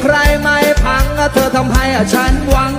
ใครไม่พังเธอทำให้ฉันหวัง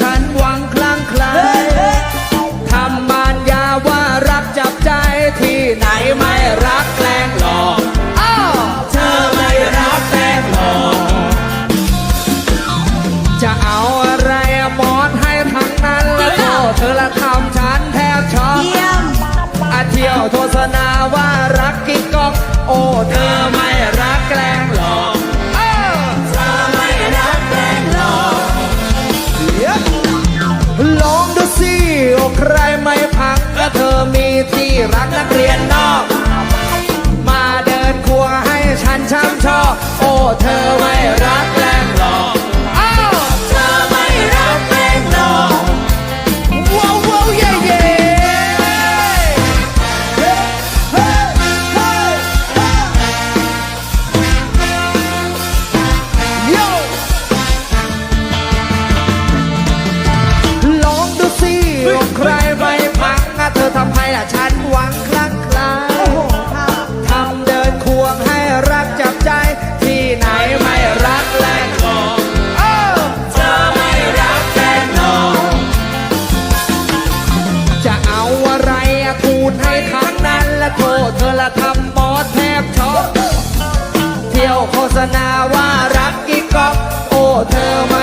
ฉันหวังคลั่งไคล้ทำมารยาว่ารักจับใจที่ไหนไม่รักแกล้งหลอกอ้เธอไม่รักแกล้งหลอก จะเอาอะไรมอนให้ทั้งนั้นแล้วโทษเธอละทำฉันแทบช็อกอาเที่ยวโฆษณาว่ารักกิ๊กก๊อกโอ้เธอ ใครมา มูดให้ทั้งนั้นและโทษเธอละทำบอสแทบช็อกเที่ยวโฆษณาว่ารักกิ๊กก๊อกโอ้เธอ